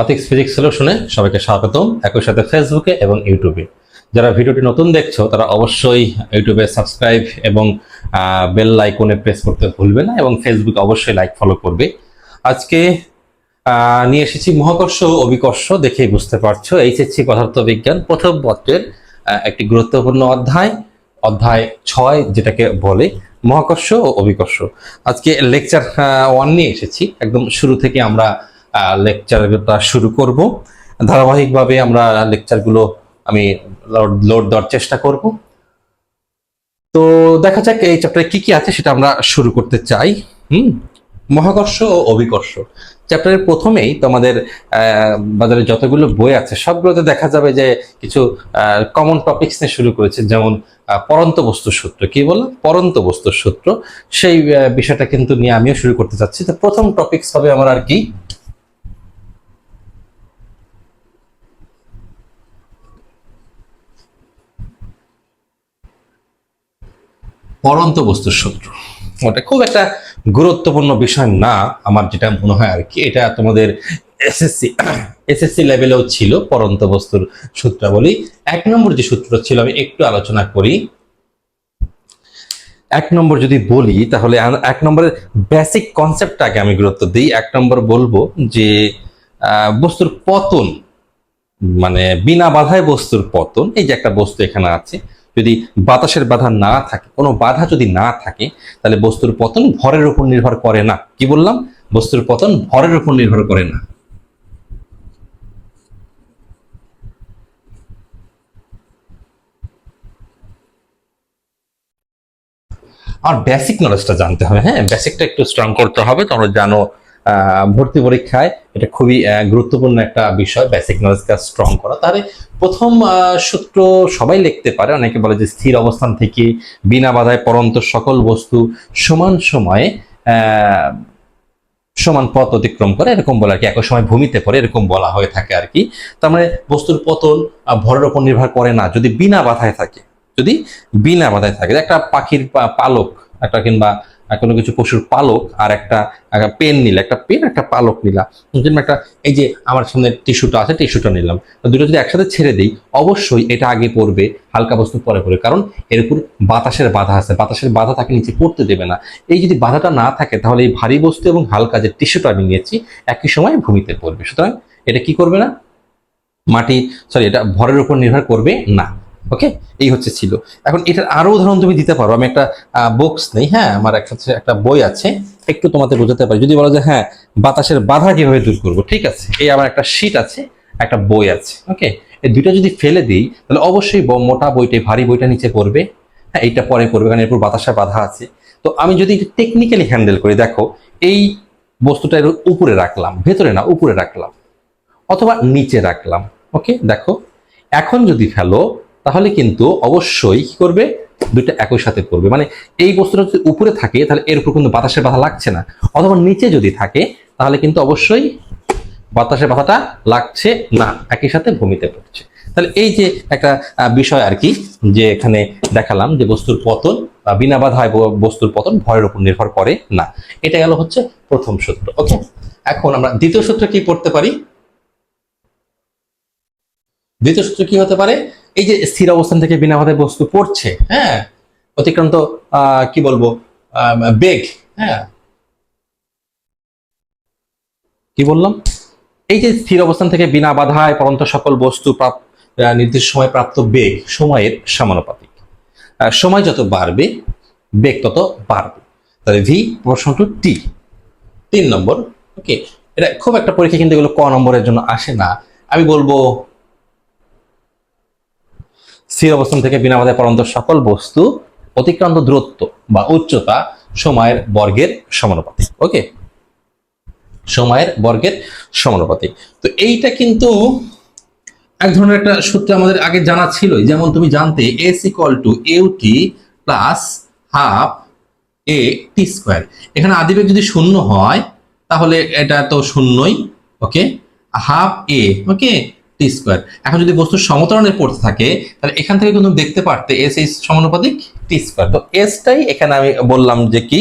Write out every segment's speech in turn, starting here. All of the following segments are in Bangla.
আতিক্স ফিজিক্স সলিউশনে সবাইকে স্বাগতম। একই সাথে ফেসবুকে এবং ইউটিউবে যারা ভিডিওটি নতুন দেখছ, তারা অবশ্যই ইউটিউবে সাবস্ক্রাইব এবং বেল আইকনে প্রেস করতে ভুলবে না এবং ফেসবুকে অবশ্যই লাইক ফলো করবে। আজকে নিয়ে এসেছি মহাকর্ষ ও অভিকর্ষ, দেখেই বুঝতে পারছ। এইচএসসি পদার্থবিজ্ঞান প্রথম পত্রের একটি গুরুত্বপূর্ণ অধ্যায় অধ্যায় ছয় যেটাকে বলে মহাকর্ষ ও অভিকর্ষ। আজকে লেকচার ওয়ান নিয়ে এসেছি। একদম শুরু থেকে আমরা লেকচারটা শুরু করব। ধারাবাহিকভাবে আমরা লেকচারগুলো আমি লোড দেওয়ার চেষ্টা করব। তো দেখা যাক এই চ্যাপ্টারে কি কি আছে সেটা আমরা শুরু করতে চাই। হুম? মহাকর্ষ ও অভিকর্ষ। চ্যাপ্টারের প্রথমেই তোমাদের বাজারে যতগুলো বই আছে, সবগুলোতে দেখা যাবে যে কিছু কমন টপিকস নিয়ে শুরু করেছে। যেমন পরন্ত বস্তুর সূত্র। কি বললাম? পরন্ত বস্তুর সূত্র। সেই বিষয়টা কিন্তু নিয়ে আমিও শুরু করতে চাচ্ছি। তো প্রথম টপিকস হবে আমার আর কি পরন্ত বস্তুর সূত্র ওটা খুব একটা গুরুত্বপূর্ণ বিষয় না, আমার যেটা মনে হয় আর কি। এটা তোমাদের এসএসসি এসএসসি লেভেলেও ছিল পরন্ত বস্তুর সূত্রাবলী। এক নম্বর যে সূত্র ছিল, আমি একটু আলোচনা করি। এক নম্বর যদি বলি, তাহলে এক নম্বরের বেসিক কনসেপ্টটাকে আমি গুরুত্ব দিই। এক নম্বর বলব যে বস্তুর পতন মানে বিনা বাধায় বস্তুর পতন, এই যে একটা বস্তু এখানে আছে যদি বাতাসের বাধা না থাকে, কোনো বাধা যদি না থাকে, তাহলে বস্তুর পতন ভরের উপর নির্ভর করে না। কি বললাম? বস্তুর পতন ভরের উপর নির্ভর করে না। আর বেসিক নলেজটা জানতে হবে হ্যাঁ? বেসিকটা একটু স্ট্রং করতে হবে, তোমরা জানো ভর্তি পরীক্ষায় এটা খুবই গুরুত্বপূর্ণ একটা বিষয় বেসিক নলেজটা স্ট্রং করা। তাহলে প্রথম সূত্র সবাই লিখতে পারে, অনেকে বলে যে স্থির অবস্থান থেকে বিনা বাধায় পরন্ত সকল বস্তু সমান সময়ে সমান পথ অতিক্রম করে, এরকম বলে আর কি, একই সময় ভূমিতে পড়ে, এরকম বলা হয়ে থাকে আর কি। তার মানে বস্তুর পতন ভরের উপর নির্ভর করে না, যদি বিনা বাধায় থাকে, যদি বিনা বাধায় থাকে, একটা পাখির পালক, একটা কিংবা কোনো কিছু পশুর পালক আর একটা পেন নিলে, একটা পেন, একটা পালক নিলাম। একটা, এই যে আমার সামনে টিস্যুটা আছে, টিস্যুটা নিলাম। দুটো যদি একসাথে ছেড়ে দিই, অবশ্যই এটা আগে পড়বে, হালকা বস্তু পরে পড়বে। কারণ এর উপর বাতাসের বাধা আছে। বাতাসের বাধা তাকে নিচে পড়তে দেবে না। এই যদি বাধাটা না থাকে, তাহলে এই ভারী বস্তু এবং হালকা যে টিস্যুটা আমি নিয়েছি, একই সময় ভূমিতে পড়বে। সুতরাং এটা কি করবে না? মাটি সরি এটা ভরের উপর নির্ভর করবে না। ওকে এই হচ্ছে ছিল। এখন এটার আরও উদাহরণ তুমি দিতে পারো। আমি একটা বক্স নেই হ্যাঁ? আমার একটা একটা বই আছে। একটু তোমাদের বোঝাতে পারি। যদি বলো যে হ্যাঁ বাতাসের বাধা কীভাবে দূর করব? ঠিক আছে। এই আমার একটা শীট আছে, একটা বই আছে। ওকে এই দুইটা যদি ফেলে দিই, তাহলে অবশ্যই মোটা বইটা ভারী বইটা নিচে পড়বে। হ্যাঁ এইটা পরে পড়বে, কারণ এরপর বাতাসের বাধা আছে। তো আমি যদি টেকনিক্যালি হ্যান্ডেল করি, দেখো, এই বস্তুটা এর উপরে রাখলাম, ভেতরে না, উপরে রাখলাম, অথবা নিচে রাখলাম। ওকে দেখো, এখন যদি ফেলো তাহলে কিন্তু অবশ্যই কি করবে? দুইটা একই সাথে করবে। মানে এই বস্তুটা যদি উপরে থাকে, তাহলে এর উপর কিন্তু বাতাসের বাধা লাগছে না। অথবা নিচে যদি থাকে, তাহলে কিন্তু অবশ্যই বাতাসের বাধাটা লাগছে না, একই সাথে ভূমিতে পড়ছে। তাহলে এই যে একটা বিষয় আর কি, যে এখানে দেখালাম যে বস্তুর পতন বা বিনা বাধায় বস্তুর পতন ভয়ের উপর নির্ভর করে না। এটা গেল হচ্ছে প্রথম সূত্র, ওকে? এখন আমরা দ্বিতীয় সূত্র কি পড়তে পারি? দ্বিতীয় সূত্র কি হতে পারে? এই যে স্থির অবস্থান থেকে বিনা বাধায় বস্তু পড়ছে হ্যাঁ? অতিক্রান্ত কি বলব? বেগ হ্যাঁ? কি বললাম? এই যে স্থির অবস্থান থেকে বিনা বাধায় পরন্ত সকল বস্তু নির্দিষ্ট সময় প্রাপ্ত বেগ সময়ের সমানুপাতিক। সময় যত বাড়বে, বেগ তত বাড়বে। তাহলে ভি প্রশ্ন টু টি তিন নম্বর ওকে এটা খুব একটা পরীক্ষা কিন্তু এগুলো ক নম্বরের জন্য আসে না। আমি বলব স্থির অবস্থান থেকে বিনা বাধায় পরন্ত সকল বস্তু অতিক্রান্ত দূরত্ব বা উচ্চতা সময়ের বর্গের সমানুপাতিক, ওকে? সময়ের বর্গের সমানুপাতিক। তো এইটা কিন্তু এক ধরনের একটা সূত্র আমাদের আগে জানা ছিলই। যেমন তুমি জানতে S equal to UT plus half A T square এখানে আদিবেগ যদি শূন্য হয়, তাহলে এটা তো শূন্যই, ওকে? হাফ এ ওকে? টি স্কোয়ার এখন যদি বস্তু সমতরণে পড়তে থাকে, তাহলে এখান থেকে কিন্তু দেখতে পারতে এস এই সমানুপাতিক টি স্কোয়ার তো এসটাই এখানে আমি বললাম যে কি?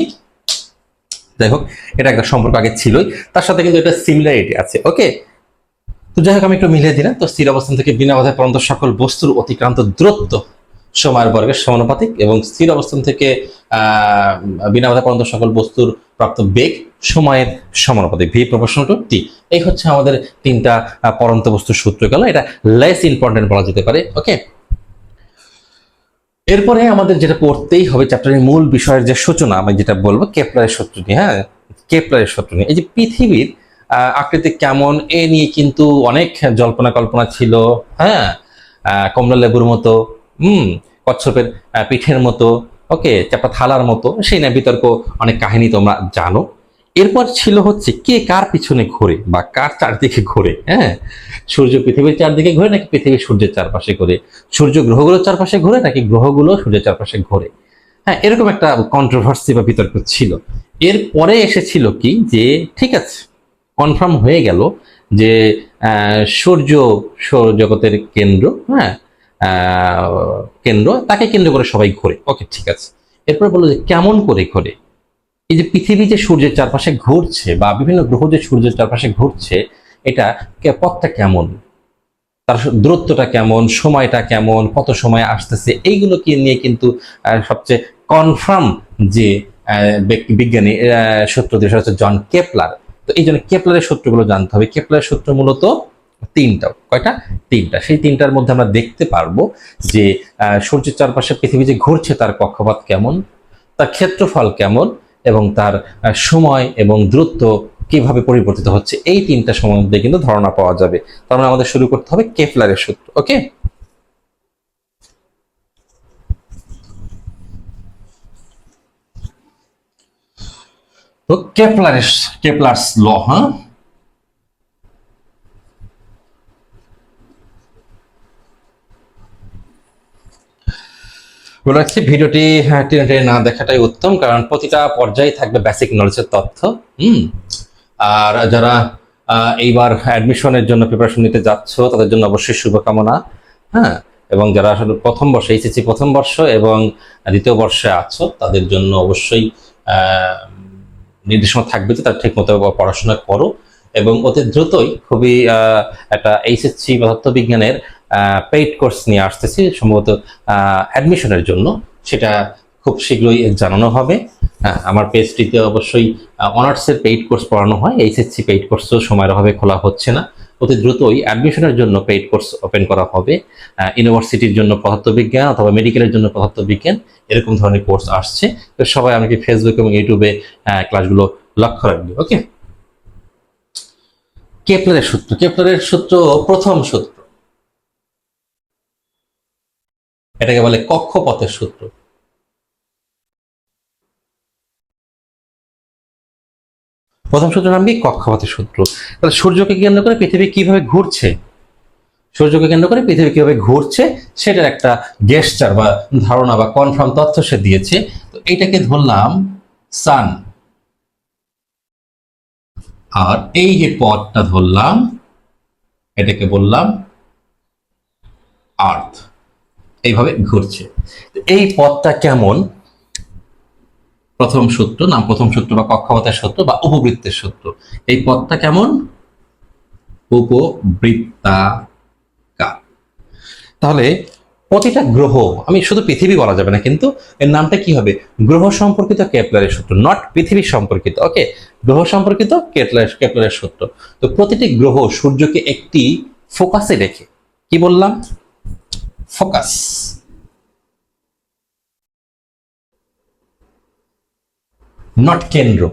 যাই হোক, এটা একটা সম্পর্ক আগে ছিলই। তার সাথে কিন্তু এটা সিমিলারিটি আছে ওকে তো যাই হোক, আমি একটু মিলিয়ে দিলাম। তো স্থির অবস্থান থেকে বিনা বাধায় পর্যন্ত সকল বস্তুর অতিক্রান্ত দূরত্ব সময়ের বর্গের সমানুপাতিক এবং স্থির অবস্থান থেকে আহ, বিনা বাধায় পর্যন্ত সকল বস্তুর প্রাপ্ত বেগ সময়ের সমানুপাতিক। ভি প্রপোর্শনাল টু টি এই হচ্ছে আমাদের তিনটা পরন্ত বস্তুর সূত্র গেল। এটা লেস ইম্পর্টেন্ট বলা যেতে পারে ওকে এরপরে আমাদের যেটা পড়তেই হবে চ্যাপ্টারের মূল বিষয়ের যে সূচনা আমি যেটা বলব কেপলারের সূত্র নিয়ে হ্যাঁ? কেপলারের সূত্র নিয়ে। এই যে পৃথিবীর আকৃতি কেমন এ নিয়ে কিন্তু অনেক জল্পনা কল্পনা ছিল হ্যাঁ? কমলা লেবুর মতো হুম, কচ্ছপের পিঠের মতো, ওকে, চাপা থালার মতো, সেই না বিতর্ক অনেক কাহিনী তোমরা জানো। এরপর ছিল হচ্ছে কে কার পিছনে ঘোরে বা কার চারদিকে ঘোরে হ্যাঁ? সূর্য পৃথিবীর চারদিকে ঘোরে নাকি পৃথিবী সূর্যের চারপাশে ঘোরে? সূর্য গ্রহগুলোর চারপাশে ঘোরে নাকি গ্রহগুলো সূর্যের চারপাশে ঘোরে? হ্যাঁ এরকম একটা কন্ট্রোভার্সি বা বিতর্ক ছিল। এরপরে এসেছিল কি যে, ঠিক আছে কনফার্ম হয়ে গেল যে সূর্য, সৌরজগতের কেন্দ্র হ্যাঁ কেন্দ্র, তাকে কেন্দ্র করে সবাই ঘোরে। ওকে ঠিক আছে। এরপর বলল যে কেমন করে ঘোরে? এই যে পৃথিবী যে সূর্যের চারপাশে ঘুরছে বা বিভিন্ন গ্রহ যে সূর্যের চারপাশে ঘুরছে, এটা পথটা কেমন? তার দূরত্বটা কেমন? সময়টা কেমন? কত সময় আসতেছে? এইগুলোকে নিয়ে কিন্তু সবচেয়ে কনফার্ম যে বিজ্ঞানী সূত্র দিয়ে হচ্ছে জন কেপলার। তো এই জন্য কেপলারের সূত্রগুলো জানতে হবে। কেপলারের সূত্র মূলত তিনটা, কয়টা? তিনটা। সেই তিনটার মধ্যে আমরা দেখতে পারব যে সূর্যের চারপাশে পৃথিবী যে ঘুরছে তার কক্ষপথ কেমন, তার ক্ষেত্রফল কেমন এবং তার সময় এবং দূরত্ব কীভাবে পরিবর্তিত হচ্ছে। এই তিনটা সম্বন্ধে কিন্তু ধারণা পাওয়া যাবে। তার মানে আমাদের শুরু করতে হবে কেপলারের সূত্র, ওকে? তো কেপলারের কেপলার্স ল হ্যাঁ? বলে রাখছি ভিডিওটি হ্যাঁ, টেনে টেনে না দেখাটাই উত্তম কারণ প্রতিটা পর্যায়ে থাকবে বেসিক নলেজের তথ্য। হুম। আর যারা এইবার অ্যাডমিশনের জন্য প্রিপারেশন নিতে যাচ্ছ তাদের জন্য অবশ্যই শুভকামনা হ্যাঁ? এবং যারা আসলে প্রথম বর্ষে এইচএসসি প্রথম বর্ষ এবং দ্বিতীয় বর্ষে আছো তাদের জন্য অবশ্যই নির্দেশনা থাকবে যে তারা ঠিক মতো পড়াশোনা করো। এবং অতি দ্রুতই খুবই একটা এইচএসসি পদার্থবিজ্ঞানের পেইড কোর্স নিয়ে আসতেছি, সম্ভবত অ্যাডমিশনের জন্য। সেটা খুব শীঘ্রই জানানো হবে। আমার পেজটিতে অবশ্যই অনার্সের পেইড কোর্স পড়ানো হয়। এইচএসসি পেইড কোর্সও সময়ের অভাবে খোলা হচ্ছে না। অতি দ্রুতই অ্যাডমিশনের জন্য পেইড কোর্স ওপেন করা হবে। ইউনিভার্সিটির জন্য পদার্থবিজ্ঞান অথবা মেডিকেলের জন্য পদার্থবিজ্ঞান এরকম ধরনের কোর্স আসছে। তো সবাই আমাকে ফেসবুক এবং ইউটিউবে ক্লাসগুলো লক্ষ্য রাখবে ওকে কেপলারের সূত্র। কেপলারের সূত্র প্রথম সূত্র। এটাকে বলে কক্ষপথের সূত্র। প্রথম সূত্র নাম কি? কক্ষপথের সূত্র। তাহলে সূর্যকে কেন্দ্র করে পৃথিবী কীভাবে ঘুরছে? সূর্যকে কেন্দ্র করে পৃথিবী কীভাবে ঘুরছে? সেটার একটা গেস্টার বা ধারণা বা কনফার্ম তথ্য সে দিয়েছে। তো এটাকে ধরলাম সান আর এই যে পথটা ধরলাম, এটাকে বললাম আর্থ এইভাবে ঘুরছে। এই পথটা কেমন? প্রথম সূত্র, নাম প্রথম সূত্র বা কক্ষপথের সূত্র বা উপবৃত্তের সূত্র। এই পথটা কেমন? উপবৃত্তাকার। তাহলে প্রতিটা গ্রহ, আমি শুধু পৃথিবী বলা যাবে না কিন্তু এর নামটা কি হবে? গ্রহ সম্পর্কিত কেপলারের সূত্র নট পৃথিবী সম্পর্কিত ওকে গ্রহ সম্পর্কিত কেপলারের কেপলারের সূত্র। তো প্রতিটি গ্রহ সূর্যকে একটি ফোকাসে রেখে, কি বললাম? ফোকাস। নট কেন্দ্র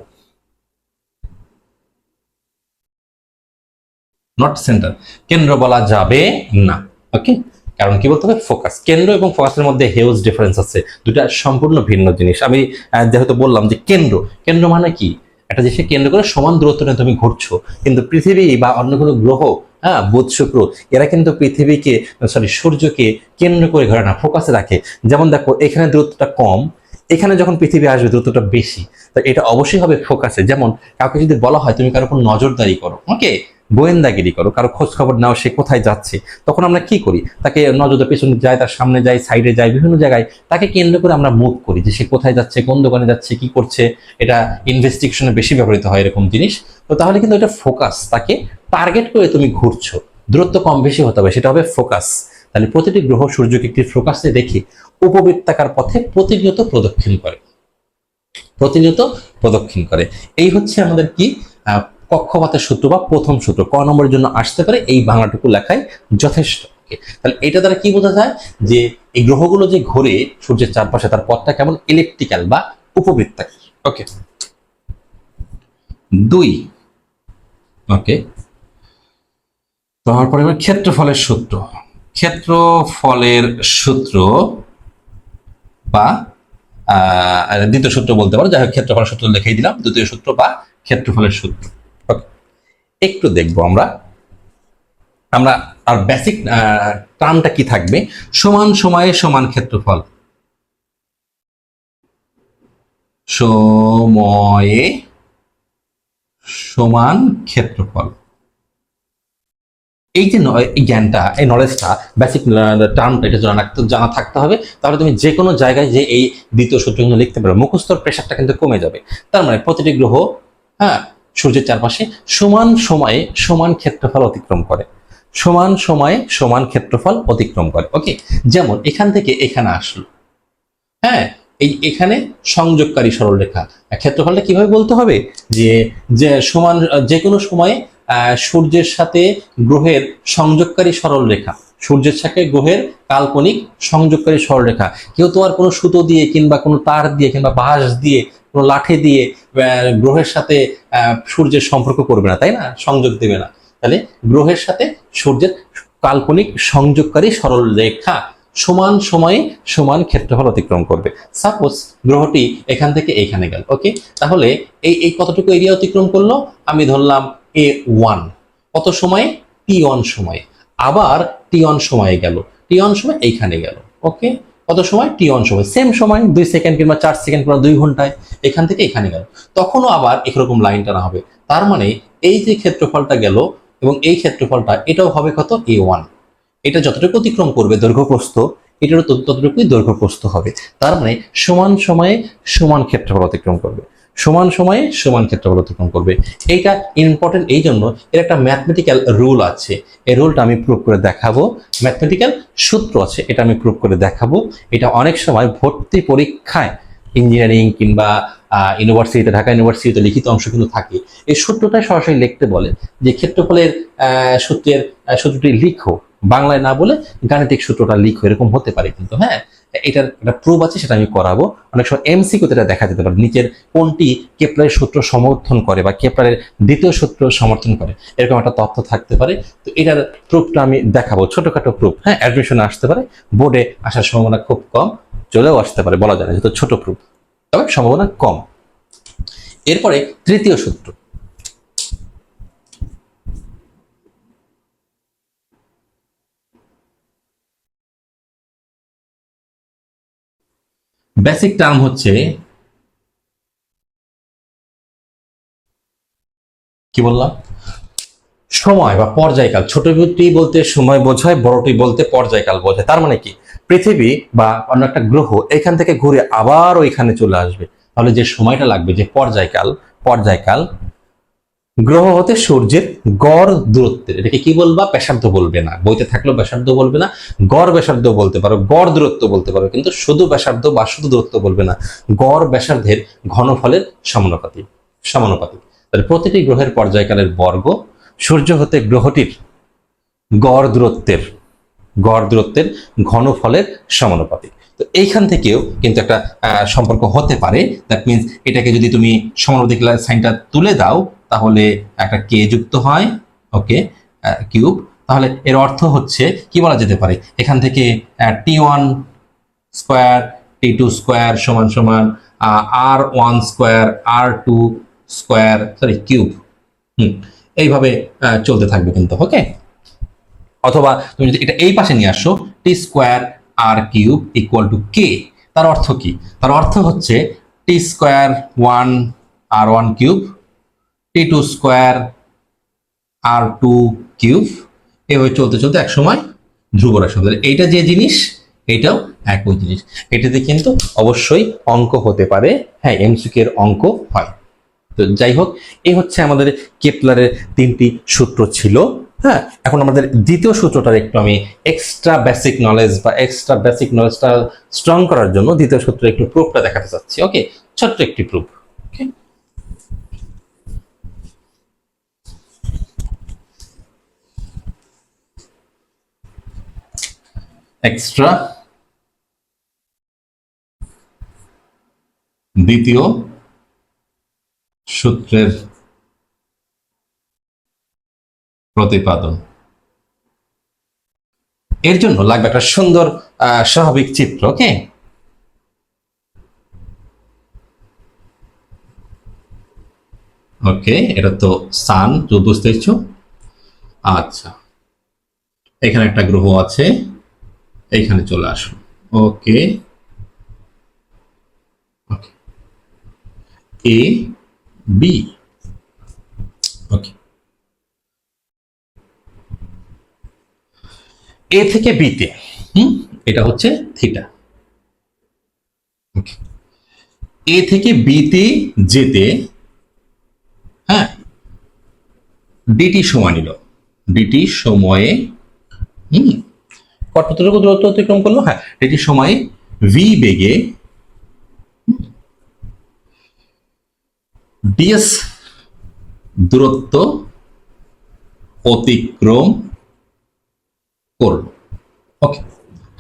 নট সেন্টার কেন্দ্র বলা যাবে না ওকে কারণ কি বলতে হবে? ফোকাস কেন্দ্র এবং ফোকাসের মধ্যে হেউজ ডিফারেন্স আছে। দুটা সম্পূর্ণ ভিন্ন জিনিস। আমি যেহেতু বললাম যে কেন্দ্র কেন্দ্র মানে কি? একটা জিনিসকে কেন্দ্র করে সমান দূরত্ব নিয়ে তুমি ঘুরছো। কিন্তু পৃথিবী বা অন্য কোনো গ্রহ হ্যাঁ বুধ, শুক্র, এরা কিন্তু পৃথিবীকে সরি সূর্যকে কেন্দ্র করে ঘরে না ফোকাসে রাখে। যেমন দেখো, এখানে দূরত্বটা কম, এখানে যখন পৃথিবী আসবে দ্রুতটা বেশি। তো এটা অবশ্যই হবে ফোকাসে যেমন, কাউকে যদি বলা হয়, তুমি কারোর উপর নজরদারি করো। ওকে গোয়েন্দাগিরি করো, কারও খোঁজ খবর নাও, সে কোথায় যাচ্ছে, তখন আমরা কি করি? তাকে নজরে পেছনে যায়, তার সামনে যাই সাইডে যাই বিভিন্ন জায়গায় তাকে কেন্দ্র করে আমরা মুভ করি যে সে কোথায় যাচ্ছে, কোন দোকানে যাচ্ছে, কি করছে, এটা ইনভেস্টিগেশনে বেশি ব্যবহৃত হয় এরকম জিনিস। তো তাহলে কিন্তু এটা ফোকাস তাকে টার্গেট করে তুমি ঘুরছো। দূরত্ব কম বেশি হতে হবে, সেটা হবে ফোকাস তাহলে প্রতিটি গ্রহ সূর্যকে একটি ফোকাসে রেখে উপবৃত্তাকার পথে প্রতিনিয়ত প্রদক্ষিণ করে। প্রতিনিয়ত প্রদক্ষিণ করে। এই হচ্ছে আমাদের কি? কক্ষপাতের সূত্র বা প্রথম সূত্র, ক নম্বরের জন্য আসতে পারে এই বাংলাটুকু লেখাই যথেষ্ট। তাহলে এটা দ্বারা কি বোঝা যায়? যে এই গ্রহগুলো যে ঘোরে, সূর্যের চারপাশে তার পথটা কেমন ইলেকট্রিক্যাল বা উপবৃত্তাকার। ওকে দুই। ওকে তারপরে এবার ক্ষেত্রফলের সূত্র। ক্ষেত্রফলের সূত্র বা দ্বিতীয় সূত্র বলতে পারো। যাই হোক, ক্ষেত্রফলের সূত্র লিখেই দিলাম। দ্বিতীয় সূত্র বা ক্ষেত্রফলের সূত্র। একটু দেখব আমরা। আমরা আর বেসিক টার্মটা কি থাকবে? সমান সময়ে সমান ক্ষেত্রফল। সময়ে সমান ক্ষেত্রফল। এই যে এই জ্ঞানটা, এই নলেজটা বেসিক টার্মটা এটা জানা জানা থাকতে হবে। তাহলে তুমি যে কোনো জায়গায় যে এই দ্বিতীয় সূত্রগুলো লিখতে পারবে মুখস্থর প্রেশারটা কিন্তু কমে যাবে। তার মানে প্রতিটি গ্রহ হ্যাঁ সূর্যের চারপাশে সমান সময়ে সমান ক্ষেত্রফল অতিক্রম করে। সমান সময়ে সমান ক্ষেত্রফল অতিক্রম করে। ওকে যেমন এখান থেকে এখানে আসলো। হ্যাঁ এই এখানে সংযোগকারী সরলরেখা। ক্ষেত্রফলটা কীভাবে বলতে হবে? যে যে সমান, যে কোনো সময়ে সূর্যের সাথে গ্রহের সংযোগকারী সরলরেখা। সূর্যের সাথে গ্রহের কাল্পনিক সংযোগকারী সরলরেখা। কেউ তো আর কোনো সুতো দিয়ে কিংবা কোনো তার দিয়ে কিংবা বাঁশ দিয়ে কোনো লাঠি দিয়ে গ্রহের সাথে সূর্যের সম্পর্ক করবে না, তাই না? সংযোগ দেবে না। তাহলে গ্রহের সাথে সূর্যের কাল্পনিক সংযোগকারী সরল রেখা সমান সময়ে সমান ক্ষেত্রফল অতিক্রম করবে। সাপোজ গ্রহটি এখান থেকে এখানে গেল ওকে তাহলে এই এই কতটুকু এরিয়া অতিক্রম করল? আমি ধরলাম এ ওয়ান কত সময়ে? টি ওয়ান সময়ে। আবার টি ওয়ান সময়ে গেল টি ওয়ান সময় এইখানে গেল ওকে কত সময়? টি অন সময়। সেম সময়, দুই সেকেন্ড কিংবা চার সেকেন্ড কিংবা দুই ঘন্টায় এখান থেকে এখানে গেল। তখনও আবার এরকম লাইন টানা হবে। তার মানে এই যে ক্ষেত্রফলটা গেল এবং এই ক্ষেত্রফলটা, এটাও হবে কত? এ ওয়ান এটা যতটুকু অতিক্রম করবে দৈর্ঘ্যপ্রস্থ, এটারও ততটুকুই দৈর্ঘ্যপ্রস্থ হবে। তার মানে সমান সময়ে সমান ক্ষেত্রফল অতিক্রম করবে। সমান সময়ে সমান ক্ষেত্রফল অতিক্রম করবে। এইটা ইম্পর্টেন্ট এই জন্য এর একটা ম্যাথমেটিক্যাল রুল আছে। এই রুলটা আমি প্রুভ করে দেখাবো। ম্যাথমেটিক্যাল সূত্র আছে, এটা আমি প্রুভ করে দেখাবো। এটা অনেক সময় ভর্তি পরীক্ষায় ইঞ্জিনিয়ারিং কিংবা ইউনিভার্সিটিতে ঢাকা ইউনিভার্সিটিতে লিখিত অংশ কিন্তু থাকে। এই সূত্রটা সরাসরি লিখতে বলে যে ক্ষেত্রফলের সূত্রের সূত্রটি লিখো। বাংলায় না বলে গাণিতিক সূত্রটা লিখো। এরকম হতে পারে কিন্তু হ্যাঁ? এটার একটা প্রুফ আছে, সেটা আমি করাবো। অনেক সময় এমসিকিউতে এটা দেখা যেতে পারে, নিচের কোনটি কেপলারের সূত্র সমর্থন করে বা কেপলারের দ্বিতীয় সূত্র সমর্থন করে, এরকম একটা তথ্য থাকতে পারে। তো এটার প্রুফটা আমি দেখাবো, ছোটখাটো প্রুফ হ্যাঁ অ্যাডমিশনে আসতে পারে বোর্ডে আসার সম্ভাবনা খুব কম, চলেও আসতে পারে, বলা যায় না, যেহেতু ছোট প্রুফ তবে সম্ভাবনা কম। এরপরে তৃতীয় সূত্র। বেসিক টার্ম হচ্ছে কি বললাম? সময় বা পর্যায়কাল। ছোটটি বলতে সময় বোঝায়, বড়টি বলতে পর্যায়কাল বোঝায়। তার মানে কি? পৃথিবী বা অন্য একটা গ্রহ এখান থেকে ঘুরে আবার ওইখানে চলে আসবে। তাহলে যে সময়টা লাগবে, যে পর্যায়কাল পর্যায়কাল গ্রহ হতে সূর্যের গড় দূরত্বের এটাকে কি বলবা? ব্যাসার্ধ বলবে না। বইতে থাকলেও ব্যাসার্ধ বলবে না, গড় ব্যাসার্ধ বলতে পারো, গড় দূরত্ব বলতে পারো, কিন্তু শুধু ব্যাসার্ধ বা শুধু দূরত্ব বলবে না, গড় ব্যাসার্ধের ঘনফলের সমানুপাতিক সমানুপাতিক। তাহলে প্রতিটি গ্রহের পর্যায়কালের বর্গ, সূর্য হতে গ্রহটির গড় দূরত্বের গড় দূরত্বের ঘনফলের সমানুপাতিক। তো এইখান থেকেও কিন্তু একটা সম্পর্ক হতে পারে। দ্যাট মিনস এটাকে যদি তুমি সমানুপাতিক সাইনটা তুলে দাও তাহলে একটা কে যুক্ত হয়, ওকে কিউব। তাহলে এর অর্থ হচ্ছে, কি বলা যেতে পারে? এখান থেকে T one square T two square সমান সমান R one square R two square sorry cube. Hmm, এইভাবে চলতে থাকবে কিন্তু, ওকে? অথবা তুমি যদি এটা এই পাশে নিয়ে আসো T square R cube equal to K তার অর্থ কি? তার অর্থ হচ্ছে T square one R one cube T two square R two cube এভাবে চলতে চলতে এক সময় ধ্রুব রাশি এইটা যে জিনিস, এইটাও একই জিনিস। এটাতে কিন্তু অবশ্যই অঙ্ক হতে পারে। হ্যাঁ এমসিকিউ এর অঙ্ক হয়। তো যাই হোক এই হচ্ছে আমাদের কেপলারের তিনটি সূত্র ছিল। হ্যাঁ এখন আমাদের দ্বিতীয় সূত্রটার একটু আমি এক্সট্রা বেসিক নলেজ বা এক্সট্রা বেসিক নলেজটা স্ট্রং করার জন্য দ্বিতীয় সূত্রে একটু প্রুফটা দেখাতে চাচ্ছি। ওকে ছোট্ট একটি প্রুফ ওকে এক্সট্রা দ্বিতীয় সূত্রের প্রতিপাদন। এর জন্য লাগবে একটা সুন্দর স্বাভাবিক চিত্র, ওকে? ওকে, এটা তো সান তো বুঝতে আচ্ছা। এখানে একটা গ্রহ আছে। এইখানে চলে আসুন। ওকে। ওকে। এ, বি। ওকে। এ থেকে বিতে হুম? এটা হচ্ছে থিটা। ওকে। এ থেকে বিতে যেতে হ্যাঁ? ডিটি সময় নিল। ডিটি সময়ে, হুম? কতটুকু দূরত্ব অতিক্রম করল। হ্যাঁ ডিটি সময়ে ভি বেগে ডিএস দূরত্ব অতিক্রম করল। ওকে,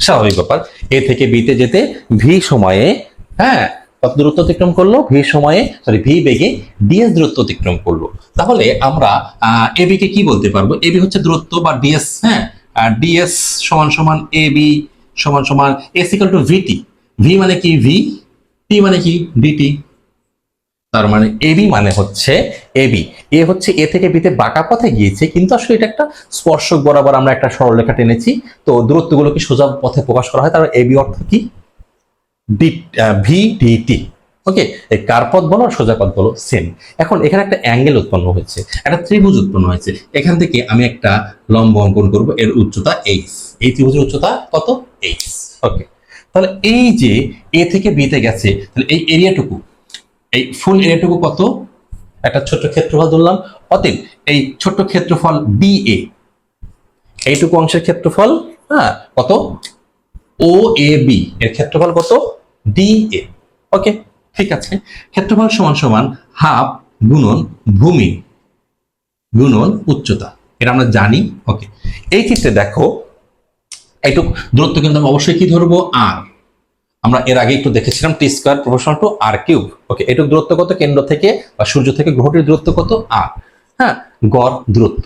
স্বাভাবিক ব্যাপার। এ থেকে বিতে যেতে ভি সময়ে হ্যাঁ কত দূরত্ব অতিক্রম করল? ভি সময়ে সরি ভি বেগে ডিএস দূরত্ব অতিক্রম করল। তাহলে আমরা এবি কে কি বলতে পারব? এবি হচ্ছে দূরত্ব বা ডিএস হ্যাঁ ডিএস সমান সমান এ বি সমান সমান S equal to VT V মানে কি ভি টি মানে কি ডিটি তার মানে এবি মানে হচ্ছে এবি এ হচ্ছে এ থেকে বিতে বাঁকা পথে গিয়েছে, কিন্তু আসলে এটা একটা স্পর্শক বরাবর আমরা একটা সরলরেখা টেনেছি। তো দূরত্বগুলোকে সোজা পথে প্রকাশ করা হয়? তার এবি অর্থ কি? ডি ভি ডিটি ওকে এই কার পথ বলো আর সোজা পথ বলো সেম এখন এখানে একটা অ্যাঙ্গেল উৎপন্ন হয়েছে, একটা ত্রিভুজ উৎপন্ন হয়েছে। এখান থেকে আমি একটা লম্ব অঙ্কন করব, এর উচ্চতা এইচ এই ত্রিভুজের উচ্চতা কত? এইচ ওকে তাহলে এই যে এ থেকে বিতে গেছে, তাহলে এই এরিয়াটুকু এই ফুল এরিয়াটুকু কত? একটা ছোট্ট ক্ষেত্রফল ধরলাম, অতএব এই ছোট্ট ক্ষেত্রফল ডি এ এইটুকু অংশের ক্ষেত্রফল হ্যাঁ কত? ও এ বি এর ক্ষেত্রফল কত? ডি এ ওকে ঠিক আছে। ক্ষেত্রফল সমান সমান হাফ গুণন ভূমি গুণন উচ্চতা। এটা আমরা জানি, ওকে। এই ক্ষেত্রে দেখো, এইটুকু দূরত্ব কিন্তু আমরা অবশ্যই কি ধরবো? আর আমরা এর আগে একটু দেখেছিলাম T square proportional to R cube okay এটুকু দূরত্ব কত? কেন্দ্র থেকে বা সূর্য থেকে গ্রহটির দূরত্ব কত? আর হ্যাঁ গড় দূরত্ব।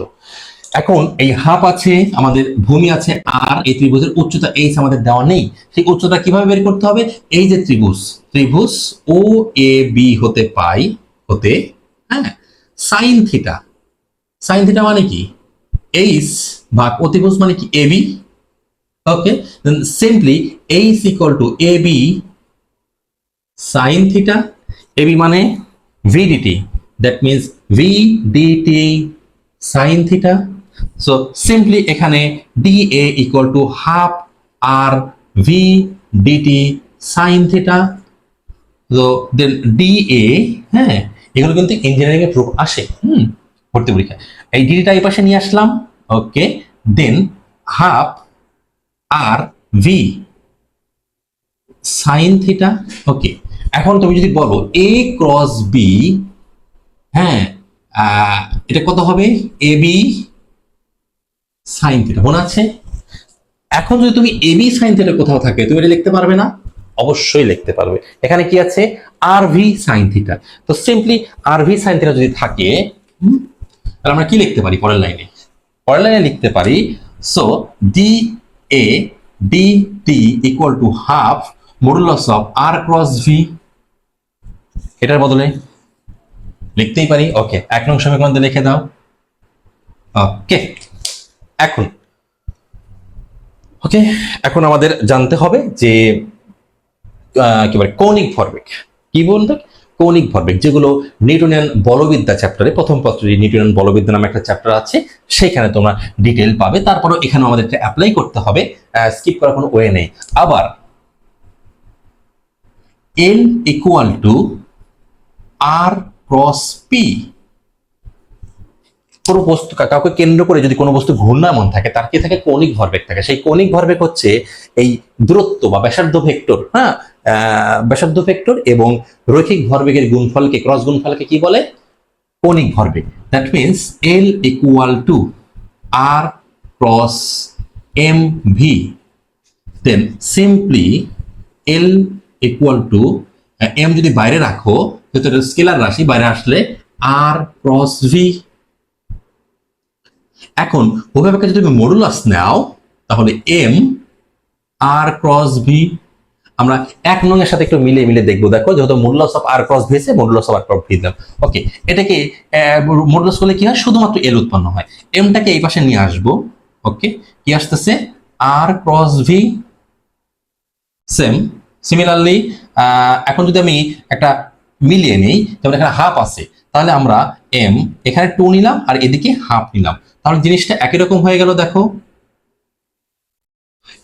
এখন এই হাফ আছে, আমাদের ভূমি আছে, আর এই ত্রিভুজের উচ্চতা এইচ আমাদের দেওয়া নেই, সেই উচ্চতা কীভাবে বের করতে হবে? এই যে ত্রিভুজ ত্রিভুজ ও এ বি হতে পাই, হতে হ্যাঁ সাইন থিটা সাইন থিটা মানে কি? এইচ ভাগ অতিভুজ মানে কি? AB okay then simply H equal to A B sine theta AB মানে VDT that means V DT sine theta so simply এখানে D A equal to half R V DT sine theta তো দেন ডি এ হ্যাঁ এগুলো কিন্তু ইঞ্জিনিয়ারিং এর প্রুফ আসে, হুম, ভর্তি পরীক্ষা এই ডিটিটা এই পাশে নিয়ে আসলাম okay then half R V sine theta okay এখন তুমি যদি বলো এ ক্রস বি হ্যাঁ এটা কত হবে? A B sine theta. মনে আছে? এখন যদি তুমি এ বি সাইন থিটা কোথাও থাকে, তুমি এটা লিখতে পারবে না? অবশ্যই লিখতে পারবে। এখানে কি আছে? R V sine theta. তো simply R V sine theta যদি থাকে তাহলে আমরা কি লিখতে পারি পরের লাইনে? পরের লাইনে লিখতে পারি so D A D T equal to half modulus of R cross V এটার বদলে লিখতেই পারি। ওকে এক নং সমীকরণ লিখে দাও। ওকে এখন। ওকে এখন আমাদের জানতে হবে যে কি বলে, কৌণিক ভরবেগ। কি বলবে কৌণিক ভরবেগ, যেগুলো নিউটনিয়ান বলবিদ্যা চ্যাপ্টারে প্রথম পত্রে নিউটনিয়ান বলবিদ্যা নামে একটা চ্যাপ্টার আছে, সেখানে তোমরা ডিটেল পাবে। তারপরে এখানে আমাদের অ্যাপ্লাই করতে হবে স্কিপ করার কোনো ওয়ে নেই। আবার L equal to R cross P কোনো বস্তু কাউকে কেন্দ্র করে যদি কোনো বস্তু ঘূর্ণায়মান থাকে, তার কি থাকে? কৌণিক ভরবেগ থাকে। সেই কৌণিক ভরবেগ হচ্ছে এই দূরত্ব বা ব্যাসার্ধ ভেক্টর হ্যাঁ? ব্যাসার্ধ ভেক্টর এবং রৈখিক ভরবেগের গুণফলকে, ক্রস গুণফলকে কি বলে? কৌণিক ভরবেগ। That means L equal to R cross M V then simply L equal to M যদি বাইরে রাখো ভেতরে স্কেলার রাশি, বাইরে আসলে আর ক্রস ভি এখন ওভাবে যদি তুমি মডুলাস নাও, তাহলে এম আর ক্রস ভি আমরা এক নং এর সাথে একটু মিলে মিলে দেখব। দেখো, যেহেতু modulus of R cross V modulus of R cross V দিলাম। ওকে এটাকে মডুলাস করলে কি হয়? শুধুমাত্র এল উৎপন্ন হয়। এমটাকে এই পাশে নিয়ে আসব। ওকে কি আসতেছে? R cross V same similarly এখন যদি আমি একটা মিলিয়ে নিই, যেমন এখানে হাফ আছে, তাহলে আমরা এম এখানে টু নিলাম, আর এদিকে হাফ নিলাম। তাহলে জিনিসটা একই রকম হয়ে গেল, দেখো।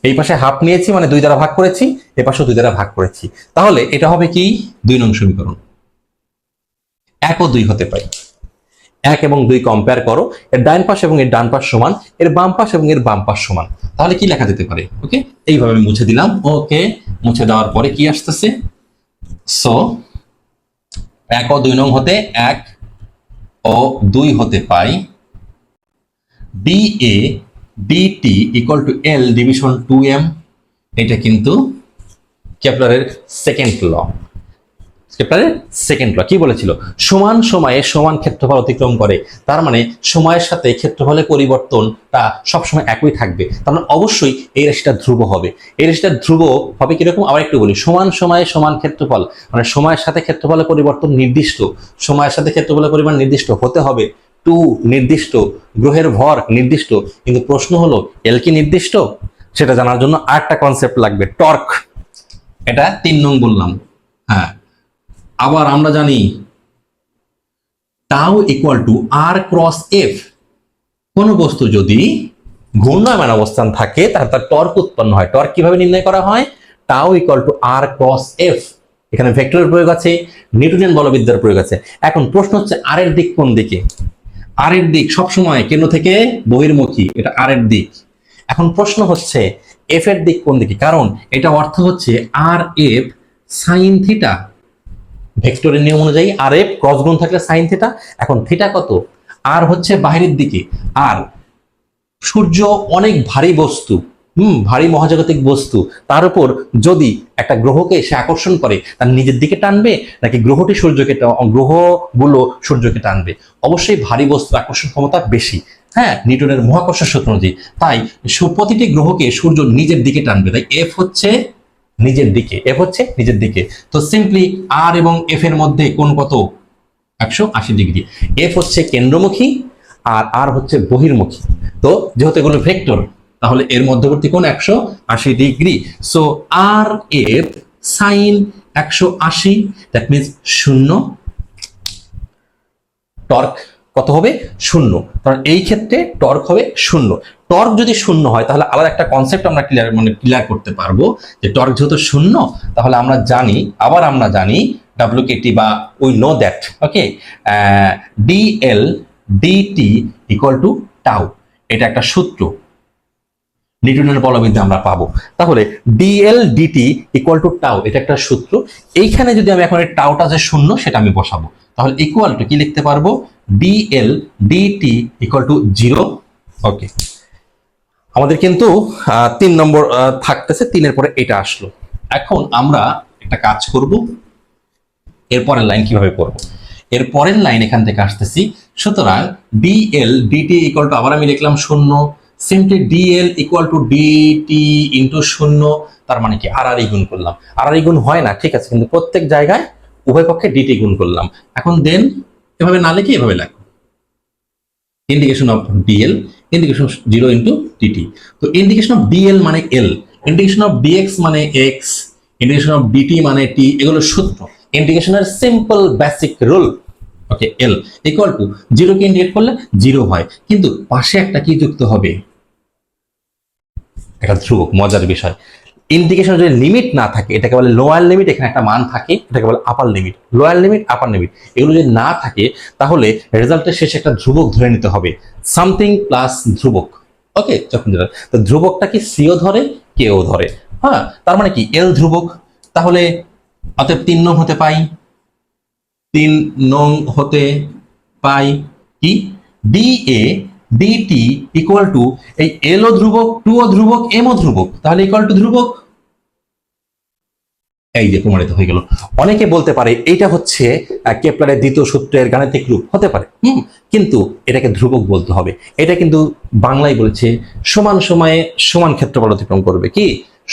এই পাশে হাফ নিয়েছি মানে দুই দ্বারা ভাগ করেছি, এ পাশে দুই দ্বারা ভাগ করেছি। তাহলে এটা হবে কি? দুই নং সমীকরণ। এক ও দুই হতে পারে। এক এবং দুই কম্পেয়ার করো, এর ডান পাশ এবং এর ডান পাশ সমান, এর বাম পাশ এবং এর বাম পাশ সমান। তাহলে কি লেখা যেতে পারে? ওকে, এইভাবে আমি মুছে দিলাম। ওকে, মুছে দেওয়ার পরে কি আসতেছে? সো এক ও দুই নং হতে এক ও দুই হতে পাই। D A DT equal to L division to M এটা কিন্তু কেপলারের সেকেন্ড ল কেপলারের সেকেন্ড ল কি বলেছিল? সমান সময়ে সমান ক্ষেত্রফল অতিক্রম করে। তার মানে সময়ের সাথে ক্ষেত্রফলের পরিবর্তনটা সবসময় একই থাকবে। তার মানে অবশ্যই এই রাশিটা ধ্রুব হবে। এই রাশিটা ধ্রুব হবে কীরকম? আবার একটু বলি। সমান সময়ে সমান ক্ষেত্রফল মানে সময়ের সাথে ক্ষেত্রফলের পরিবর্তন নির্দিষ্ট। সময়ের সাথে ক্ষেত্রফলের পরিমাণ নির্দিষ্ট হতে হবে। টু নির্দিষ্ট, গ্রহের ভর নির্দিষ্ট, কিন্তু প্রশ্ন হলো এল কি নির্দিষ্ট? সেটা জানার জন্য আরেকটা কনসেপ্ট লাগবে টর্ক এটা তিন নং বললাম হ্যাঁ। আবার আমরা জানি tau equal to R cross F কোন বস্তু যদি ঘূর্ণায়মান অবস্থান থাকে, তাহলে তার টর্ক উৎপন্ন হয়। টর্ক কীভাবে নির্ণয় করা হয়? Tau equal to R cross F এখানে ভেক্টরের প্রয়োগ আছে নিউটনিয়ান বলবিদ্যার প্রয়োগ আছে। এখন প্রশ্ন হচ্ছে আর এর দিক কোন দিকে? আর এর দিক সবসময় কেন্দ্র থেকে বহির্মুখী, এটা আরের দিক। এখন প্রশ্ন হচ্ছে এফ এর দিক কোন দিকে? কারণ এটা অর্থ হচ্ছে আর এফ সাইন থিটা ভেক্টরের নিয়ম অনুযায়ী আর এফ ক্রস গুণ থাকলে সাইন থিটা এখন থিটা কত? আর হচ্ছে বাইরের দিকে। আর সূর্য অনেক ভারী বস্তু। হুম, ভারী মহাজাগতিক বস্তু। তার উপর যদি একটা গ্রহকে সে আকর্ষণ করে, তার নিজের দিকে টানবে, নাকি গ্রহটি সূর্যকে গ্রহগুলো সূর্যকে টানবে? অবশ্যই ভারী বস্তু আকর্ষণ ক্ষমতা বেশি। হ্যাঁ নিউটনের মহাকর্ষ সূত্র অনুযায়ী। তাই প্রতিটি গ্রহকে সূর্য নিজের দিকে টানবে। তাই এফ হচ্ছে নিজের দিকে এফ হচ্ছে নিজের দিকে। তো সিম্পলি আর এবং এফ এর মধ্যে কোন কত? একশো আশি ডিগ্রি। এফ হচ্ছে কেন্দ্রমুখী আর আর হচ্ছে বহির্মুখী। তো যেহেতু এগুলো ভেক্টর তাহলে এর মধ্যবর্তী কোণ একশো আশি degree. So R F sine একশো আশি দ্যাট মিনস শূন্য। টর্ক কত হবে? শূন্য। কারণ এই ক্ষেত্রে টর্ক হবে শূন্য। টর্ক যদি শূন্য হয়, তাহলে আলাদা একটা কনসেপ্ট আমরা ক্লিয়ার মানে ক্লিয়ার করতে পারব যে টর্ক যেহেতু শূন্য, তাহলে আমরা জানি, আবার আমরা জানি ডাব্লিউকেটি বা we know that okay DL DT equal to tau এটা একটা সূত্র। নিউটনের বলবিদ্যা আমরা পাবো। তাহলে ডিএল ডিটি ইকুয়াল টু টাও এটা একটা সূত্র। এইখানে যদি আমি এখন এই টাউটা যে শূন্য, সেটা আমি বসাবো। তাহলে ইকুয়াল টু কি লিখতে পারব? DL DT equal to zero okay আমাদের কিন্তু তিন নম্বর থাকতেছে, তিনের পরে এটা আসলো। এখন আমরা একটা কাজ করব। এরপরের লাইন কীভাবে করব এর পরের লাইন এখান থেকে আসতেছি। সুতরাং ডিএল ডিটি ইকুয়াল টু আবার আমি লিখলাম শূন্য। Simply DL equal to DT into শূন্য, তার মানে কি? আর আর গুণ করলাম। আর আর গুণ হয় না, ঠিক আছে, কিন্তু প্রত্যেক জায়গায় উভয় পক্ষে ডিটি গুণ করলাম। এখন দেন এভাবে না লিখে এভাবে লেখো। Indication of DL indication zero into DT তো ইন্ডিকেশন অফ ডিএল মানে এল ইন্ডিকেশন অফ ডিএক্স মানে এক্স ইন্ডিকেশন অফ ডিটি মানে টি এগুলো সূত্র। ইন্ডিকেশনের simple basic rule okay L equal to জিরোকে indicate করলে জিরো হয়। কিন্তু পাশে একটা কি যুক্ত হবে? এটা ধ্রুবক, মজার বিষয়। ইন্ডিকেশন যদি লিমিট না থাকে, এটাকে বলে লোয়ার লিমিট এখানে একটা মান থাকে, এটাকে বলে upper limit lower limit upper limit এগুলো যদি না থাকে, তাহলে রেজাল্টের শেষে একটা ধ্রুবক ধরে নিতে হবে। সামথিং প্লাস ধ্রুবক। ওকে যখন যেটা তো ধ্রুবকটা কি সিও ধরে কেও ধরে। হ্যাঁ? তার মানে কি? এল ধ্রুবক। তাহলে অতএব তিন নং হতে পাই। তিন নং হতে পাই কি? D A DT equal to এই এল ও ধ্রুবক টু ও ধ্রুবক এম ও ধ্রুবক, তাহলে ইকুয়াল টু ধ্রুবক? এই যে প্রমাণিত হয়ে গেল। অনেকে বলতে পারে এটা হচ্ছে কেপলারের দ্বিতীয় সূত্রের গাণিতিক রূপ, হতে পারে। হুম, কিন্তু এটাকে ধ্রুবক বলতে হবে। এটা কিন্তু বাংলায় বলেছে, সমান সময়ে সমান ক্ষেত্রফল অতিক্রম করবে কি?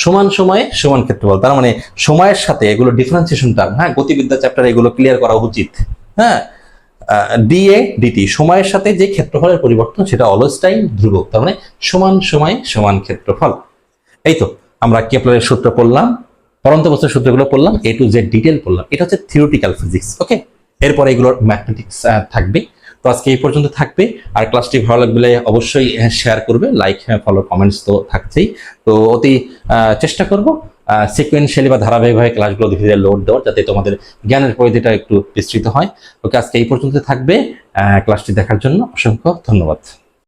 সমান সময়ে সমান ক্ষেত্রফল। তার মানে সময়ের সাথে এগুলো ডিফারেন্সিয়েশন টার্ম হ্যাঁ গতিবিদ্যা চ্যাপ্টার এগুলো ক্লিয়ার করা উচিত। হ্যাঁ ডিএ ডিটি সময়ের সাথে যে ক্ষেত্রফলের পরিবর্তন, সেটা অলওয়েজ টাইম ধ্রুবক তার মানে সমান সময়ে, সমান ক্ষেত্রফল। এই তো, আমরা কেপলারের সূত্র পড়লাম, পরন্ত বস্তুর সূত্রগুলো পড়লাম এ টু জেড ডিটেল পড়লাম। এটা হচ্ছে থিওরিটিক্যাল ফিজিক্স ওকে এরপরে এগুলোর ম্যাথমেটিক্স থাকবে। তো আজকে এই পর্যন্ত থাকবে। আর ক্লাসটি ভালো লাগলে অবশ্যই শেয়ার করবে লাইক ফলো কমেন্টস তো থাকছেই। তো অতি চেষ্টা করব। সিকুয়েন্সিয়ালি বা ধারাবাহিকভাবে ক্লাসগুলো ধীরে ধীরে লোড দেওয়ার যাতে তোমাদের জ্ঞানের পরিধিটা একটু বিস্তৃত হয়। ওকে আজকে এই পর্যন্ত থাকবে ক্লাসটি দেখার জন্য অসংখ্য ধন্যবাদ।